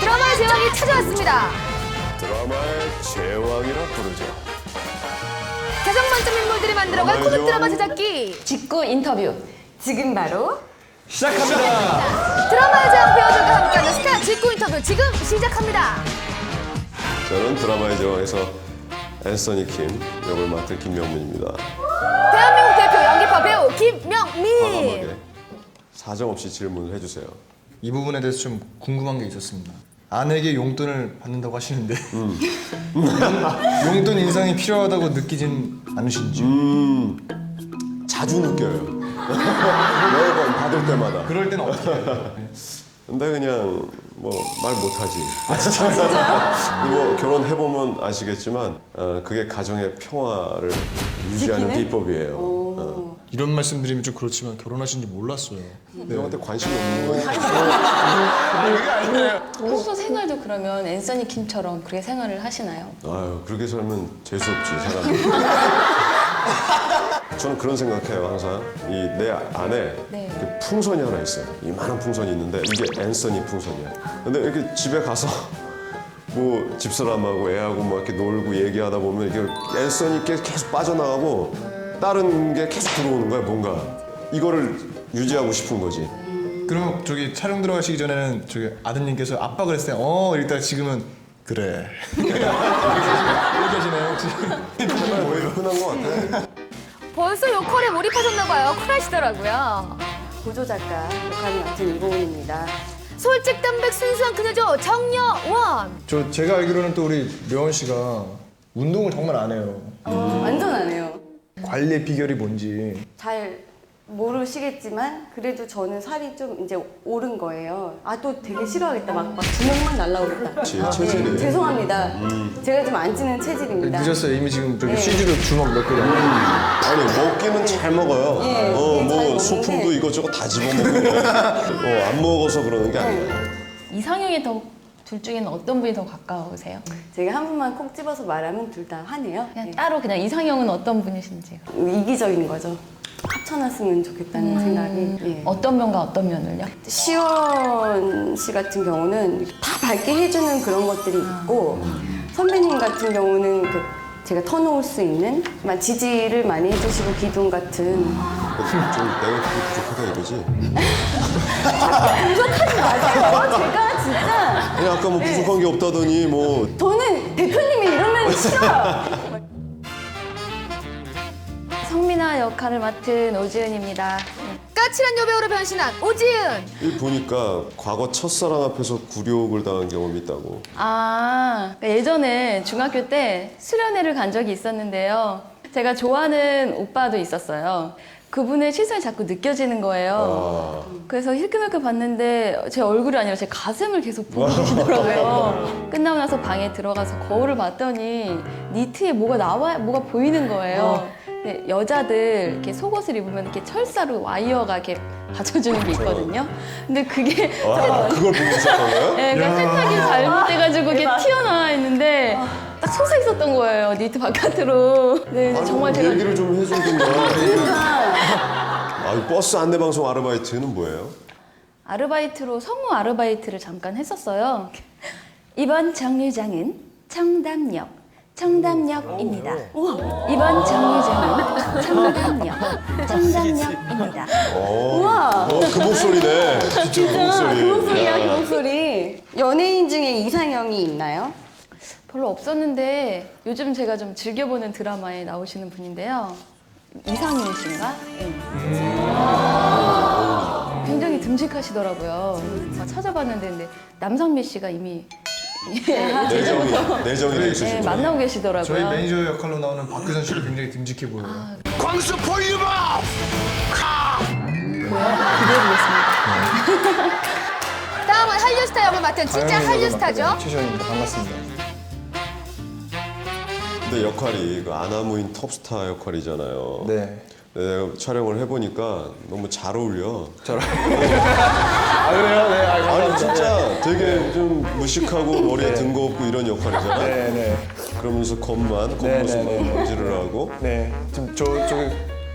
드라마의 제왕이 찾아왔습니다. 드라마의 제왕이라 부르죠. 개성 만점 인물들이 만들어간 코믹. 드라마 제작기. 직구 인터뷰. 지금 바로 시작합니다. 드라마의 제왕 배우들과 함께하는 스타 직구 인터뷰 지금 시작합니다. 저는 드라마의 제왕에서 앤서니 킴 역을 맡은 김명민입니다. 대한민국 대표 연기파 배우 김명민. 과감하게 사정없이 질문을 해주세요. 이 부분에 대해서 좀 궁금한 게 있었습니다. 아내에게 용돈을 받는다고 하시는데 용돈 인상이 필요하다고 느끼진 않으신지 자주 느껴요. 매번 받을 때마다. 그럴 때는 어떻게 해요? 근데 그냥 뭐 말 못하지. 아 진짜? 이거 결혼해 보면 아시겠지만 어, 그게 가정의 평화를 유지하는? 비법이에요. 어. 이런 말씀 드리면 좀 그렇지만 결혼하신지 몰랐어요. 근데 형한테 관심이 없는 거니까. 평소 생활도 그러면 앤서니 킴처럼 그렇게 생활을 하시나요? 아유 그렇게 살면 재수 없지 사람. 저는 그런 생각해요 항상 이 내 안에 네. 이렇게 풍선이 하나 있어요. 이만한 풍선이 있는데 이게 앤서니 풍선이야. 근데 이렇게 집에 가서 뭐 집사람하고 애하고 막 이렇게 놀고 얘기하다 보면 이게 앤서니께 계속 빠져나가고 다른 게 계속 들어오는 거야 뭔가 이거를 유지하고 싶은 거지. 그럼 저기 촬영 들어가시기 전에는 저기 아드님께서 압박을 했어요. 어 이랬다가 지금은 그래. 이렇게 하시나요 혹시? 거의 흔한 것 같아. 벌써 역할에 몰입하셨나봐요. 쿨하시더라고요. 보조 작가 역할을 맡은 이보은입니다. 솔직 담백 순수한 그녀죠 정여원. 저 제가 알기로는 또 우리 려원 씨가 운동을 정말 안 해요. 완전 안 해요. 관리의 비결이 뭔지. 잘 모르시겠지만 그래도 저는 살이 좀 이제 오른 거예요. 아 또 되게 싫어하겠다. 막, 막 주먹만 날라오겠다. 제 체질이. 네, 죄송합니다. 제가 좀 안 찌는 체질입니다. 늦었어요. 이미 지금 저기 네. CG로 주먹 몇 개. 남았어요. 아니 먹기는 잘 먹어요. 예, 어, 예, 잘뭐 먹는데. 소품도 이것저것 다 집어먹고. 어, 안 먹어서 그러는 게 아니에요. 이상형이 더 둘 중에는 어떤 분이 더 가까우세요? 제가 한 분만 콕 집어서 말하면 둘 다 화내요. 그냥 예. 따로 그냥 이상형은 어떤 분이신지. 이기적인 거죠. 합쳐놨으면 좋겠다는 생각이. 예. 어떤 면과 어떤 면을요? 시원 씨 같은 경우는 다 밝게 해주는 그런 것들이 있고 선배님 같은 경우는 그 제가 터놓을 수 있는 막 지지를 많이 해주시고 기둥 같은 좀 내가 그렇게 부족하다 이거지? 부족하지 마세요 제가 진짜 아니 아까 뭐 부족한 게 없다더니 뭐 저는 대표님이 이러면 싫어요 성민아 역할을 맡은 오지은입니다. 까칠한 여배우로 변신한 오지은. 이 보니까 과거 첫사랑 앞에서 굴욕을 당한 경험이 있다고. 아, 그러니까 예전에 중학교 때 수련회를 간 적이 있었는데요. 제가 좋아하는 오빠도 있었어요. 그분의 시선이 자꾸 느껴지는 거예요. 아, 그래서 힐끔힐끔 봤는데 제 얼굴이 아니라 제 가슴을 계속 보고 계시더라고요. 끝나고 나서 방에 들어가서 거울을 봤더니 니트에 뭐가 나와 뭐가 보이는 거예요. 근데 여자들 이렇게 속옷을 입으면 이렇게 철사로 와이어가 이렇게 받쳐주는 게 있거든요. 근데 그게 아 그걸 보고 있었던 거예요? 네, 그러니까 세탁이 잘못돼가지고 이게 튀어나와 있는데 딱 솟아 있었던 거예요 니트 바깥으로. 네, 아니, 정말 제가 얘기를 좀 해주든가. 아, 이 버스 안내 방송 아르바이트는 뭐예요? 아르바이트로 성우 아르바이트를 잠깐 했었어요. 이번 정류장은 청담역, 청담역입니다. 이번 정류장은 청담역, 청담역입니다. 어, 어, 그 목소리네. 진짜 그 목소리. 그 목소리야 그 야. 목소리 연예인 중에 이상형이 있나요? 별로 없었는데 요즘 제가 좀 즐겨보는 드라마에 나오시는 분인데요. 이상윤 씨인가? 네. 굉장히 듬직하시더라고요. 막 찾아봤는데 근데 남상미 씨가 이미 내정이, 내정이 돼 네, 있으시고. 만나고 계시더라고요. 저희 매니저 역할로 나오는 박규선 씨도 굉장히 듬직해 보여요. 광수 볼륨업! 다음은 한류 스타 역을 맡은 진짜 한류 스타죠. 최시원입니다. 반갑습니다. 근데 역할이 그 아나무인 톱스타 역할이잖아요. 네. 네, 내가 촬영을 해보니까 너무 잘 어울려. 아 그래요? 네. 아, 아니 감사합니다. 진짜 되게 좀 무식하고 머리에 든 거 없고 이런 역할이잖아. 네, 네. 그러면서 겉만 네, 겉모습만 네, 네. 감지를 하고. 네. 지금 저 저기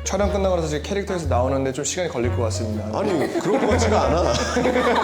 촬영 끝나고 나서 지금 캐릭터에서 나오는데 좀 시간이 걸릴 것 같습니다. 아니 그런 거 같지가 않아.